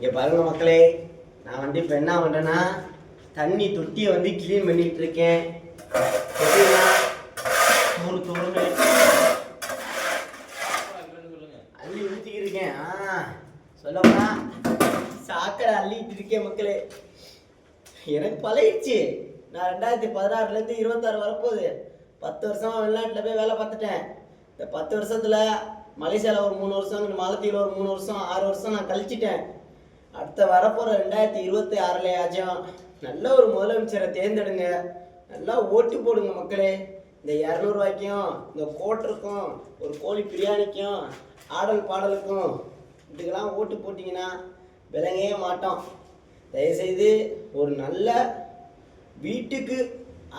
இங்கே பாருங்கள் மக்களே நான் வந்து இப்போ என்ன பண்ணுறேன்னா தண்ணி தொட்டியை வந்து க்ளீன் பண்ணிகிட்டு இருக்கேன். எப்படின்னா தூரு அள்ளி ஊற்றிக்கிட்டு இருக்கேன். ஆ சொல்லப்பா சாக்கடை அள்ளிட்டு இருக்கேன் மக்களே. எனக்கு பழகிடுச்சு. நான் ரெண்டாயிரத்தி பதினாறுலேருந்து இருபத்தாறு வரப்போகுது. பத்து வருஷமாக வெளிநாட்டில் போய் வேலை பார்த்துட்டேன். இந்த பத்து வருஷத்தில் மலேசியாவில் ஒரு மூணு வருஷம் மாலத்தீவில் ஒரு மூணு வருஷம் ஆறு வருஷம் நான் கழிச்சிட்டேன். அடுத்த வரப்போகிற ரெண்டாயிரத்தி இருபத்தி ஆறுலையாச்சும் நல்ல ஒரு முதலமைச்சரை தேர்ந்தெடுங்க. நல்லா ஓட்டு போடுங்க மக்களே. இந்த இரநூறுவாய்க்கும் இந்த கோட்டருக்கும் ஒரு கோழி பிரியாணிக்கும் ஆடல் பாடலுக்கும் இதுக்கெல்லாம் ஓட்டு போட்டிங்கன்னா விளங்கவே மாட்டோம். தயவுசெய்து ஒரு நல்ல வீட்டுக்கு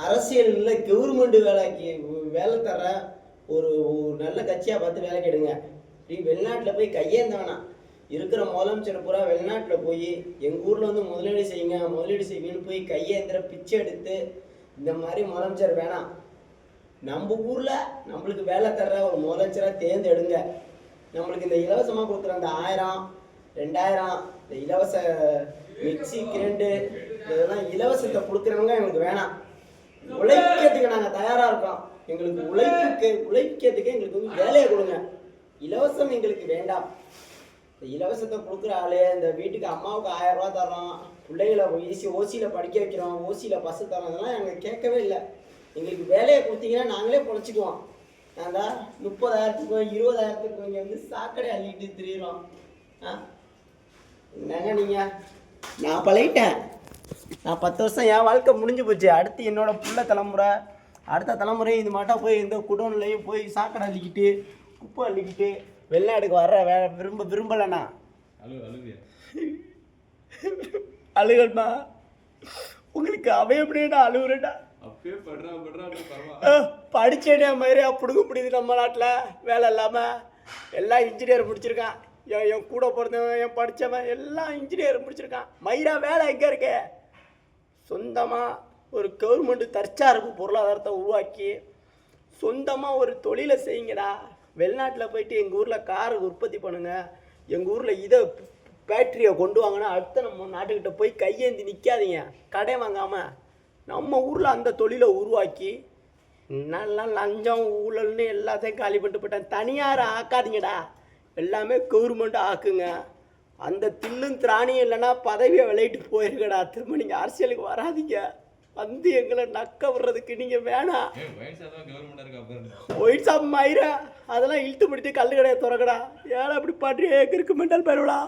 அரசியல் இல்லை கவர்மெண்ட் வேலைக்கு வேலை தர ஒரு ஒரு நல்ல கட்சியாக பார்த்து வேலைக்கு எடுங்க இப்படி வெளிநாட்டில் போய் கையேந்த வேணாம். இருக்கிற முதலமைச்சர் பூரா வெளிநாட்டில் போய் எங்கள் ஊரில் வந்து முதலீடு செய்யுங்க முதலீடு செய்வீங்கன்னு போய் கையேந்திர பிச்சை எடுத்து இந்த மாதிரி முதலமைச்சர் வேணாம். நம்ம ஊரில் நம்மளுக்கு வேலை தர்ற ஒரு முதலமைச்சராக தேர்ந்தெடுங்க. நம்மளுக்கு இந்த இலவசமாக கொடுக்குற அந்த ஆயிரம் ரெண்டாயிரம் இந்த இலவச மிக்சி கிரண்டு இதெல்லாம் இலவசத்தை கொடுக்குறவங்க எங்களுக்கு வேணாம். உழைக்கிறதுக்கு நாங்கள் தயாராக இருக்கோம். எங்களுக்கு உழைப்புக்கு உழைக்கிறதுக்கு எங்களுக்கு வந்து வேலையை கொடுங்க. இலவசம் எங்களுக்கு வேண்டாம். இலவசத்தை கொடுக்குற ஆளு இந்த வீட்டுக்கு அம்மாவுக்கு ஆயிரம் ரூபா தரோம் பிள்ளைகளை ஈஸி ஓசியில் படிக்க வைக்கிறோம் ஓசியில் பஸ் தரோம் அதெல்லாம் எங்களுக்கு கேட்கவே இல்லை. எங்களுக்கு வேலையை கொடுத்தீங்கன்னா நாங்களே பொழைச்சிக்குவோம். நாங்கள் முப்பதாயிரத்துக்கும் இருபதாயிரத்துக்கும் இங்கே வந்து சாக்கடை அள்ளிட்டு திரியிறோம். ஆ? என்னங்க நீங்கள் நான் பழகிட்டேன். நான் பத்து வருஷம் என் வாழ்க்கை முடிஞ்சு போச்சு. அடுத்து என்னோட புள்ள தலைமுறை அடுத்த தலைமுறை இது மாட்டம் போய் எந்த குடோன்லையும் போய் சாக்கடை அள்ளிக்கிட்டு குப்பை அள்ளிக்கிட்டு வெளிநாடுக்கு வர வே விரும்ப விரும்பலைண்ணா. அழுகண்ணா. உங்களுக்கு அவன் எப்படியே நான் அழுகுறேன்டா படிச்சேனே மாதிரி அப்படிங்க முடியுது நம்ம நாட்டில் வேலை இல்லாமல் எல்லாம் இன்ஜினியர் முடிச்சிருக்கான். என் என் கூட பிறந்தவன் என் படித்தவன் எல்லாம் இன்ஜினியர் முடிச்சிருக்கான். மயிரா வேலை எங்கே இருக்கு? சொந்தமாக ஒரு கவர்மெண்ட் தற்சார்பு பொருளாதாரத்தை உருவாக்கி சொந்தமாக ஒரு தொழிலை செய்யுங்கடா. வெளிநாட்டில் போயிட்டு எங்கள் ஊரில் கார் உற்பத்தி பண்ணுங்கள் எங்கள் ஊரில் இதை பேட்டரியை கொண்டு வாங்கினா அடுத்த நம்ம நாட்டுக்கிட்ட போய் கையேந்தி நிற்காதீங்க கடை வாங்காமல் நம்ம ஊரில் அந்த தொழிலை உருவாக்கி நல்லா லஞ்சம் ஊழல்னு எல்லாத்தையும் காலி பண்ணிட்டு போயிட்டேன். தனியார் ஆக்காதீங்கடா. எல்லாமே கவர்மெண்ட் ஆக்குங்க. அந்த தில்லும் திராணியும் இல்லைன்னா பதவியை விளையிட்டு போயிருக்கடா திரும்ப நீங்கள் அரசியலுக்கு வராதீங்க. வந்து எங்களை நக்க விடுறதுக்கு நீங்கள் வேணாம் ஒயிட் ஷாப் மயிரா அதெல்லாம் இழுத்து முடித்து கல்லு கடையை திறக்கடா. ஏன்னா அப்படி பாட்டு இருக்கு மெண்டல் பருவடா.